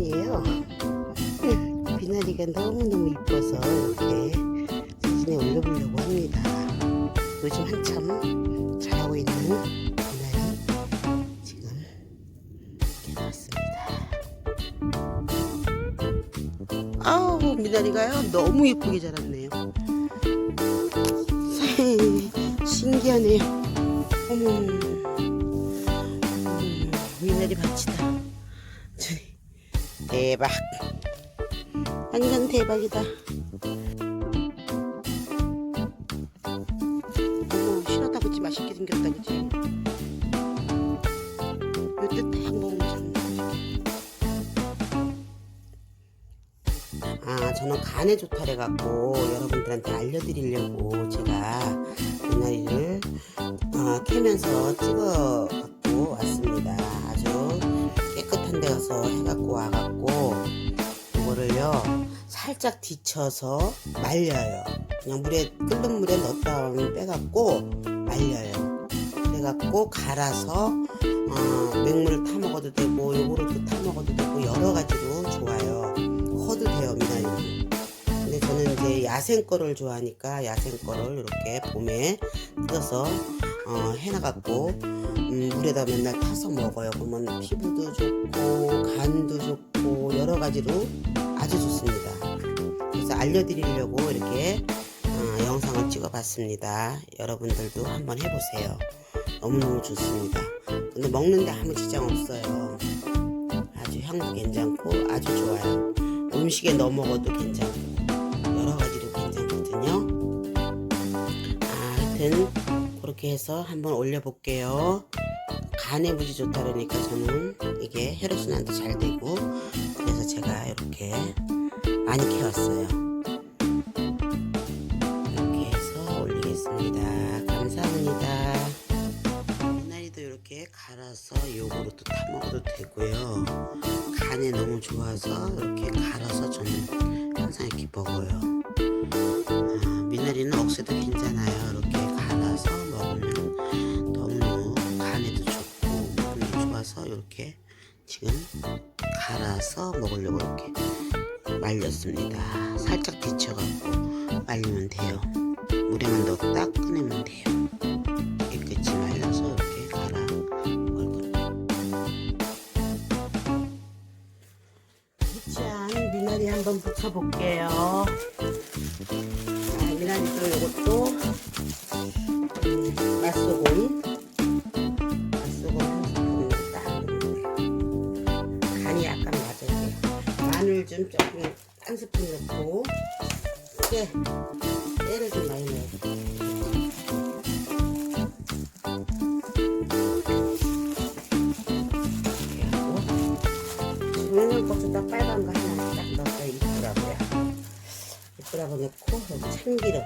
아니에요. 비나리가 너무너무 이뻐서 이렇게 사진에 올려보려고 합니다. 요즘 한참 자라고 있는 비나리 지금 나왔습니다. 아우 미나리가요 너무 예쁘게 자랐네요. 신기하네요. 어머, 미나리 밭이다. 대박. 완전 대박이다. 어머, 실하다 그지 맛있게 생겼다. 요때 딱 먹으면 참. 아, 저는 간에 좋다 해갖고 여러분들한테 알려드리려고 제가 미나리를 어, 캐면서 찍어 갖고 왔습니다. 깨끗한 데 가서 해갖고 와갖고 이거를요 살짝 데쳐서 말려요. 그냥 물에 끓는 물에 넣었다 하면 빼갖고 말려요. 그래갖고 갈아서 어, 맹물을 타 먹어도 되고 요거를 타 먹어도 되고 여러 가지로 좋아요. 돼요 미나리. 근데 저는 이제 야생 거를 좋아하니까 야생 거를 이렇게 봄에 뜯어서 어, 해놔갖고 음, 물에다 맨날 타서 먹어요. 그러면 피부도 좋고 간도 좋고 여러 가지로 아주 좋습니다. 그래서 알려드리려고 이렇게 어, 영상을 찍어봤습니다. 여러분들도 한번 해보세요. 너무너무 좋습니다. 근데 먹는데 아무 지장 없어요. 아주 향도 괜찮고 아주 좋아요. 음식에 넣어 먹어도 괜찮고 그렇게 해서 한번 올려볼게요. 간에 무지 좋다 그러니까 저는 이게 혈액순환도 잘 되고 그래서 제가 이렇게 많이 캐왔어요. 이렇게 해서 올리겠습니다. 감사합니다. 미나리도 이렇게 갈아서 요거로도 타 먹어도 되고요. 간에 너무 좋아서 이렇게 갈아서 저는 항상 이렇게 먹어요. 아, 미나리는 억세도 괜찮아요. 이렇게 갈아서 먹으려고 이렇게 말렸습니다. 살짝 데쳐갖고 말리면 돼요. 물에만 넣었다 꺼내면 돼요. 깨끗이 말려서 이렇게 갈아 먹을. 부치한 미나리 한번 붙여볼게요. 자, 미나리도 이것도 음, 맛소금 맛 마늘 좀 조금 한 스푼 넣고 깨 깨를 좀 많이 넣어야. 이렇게 하고 주문을 고추다 빨간 거 하나 딱 넣어서 이쁘라고요. 이쁘라고 넣고 참기름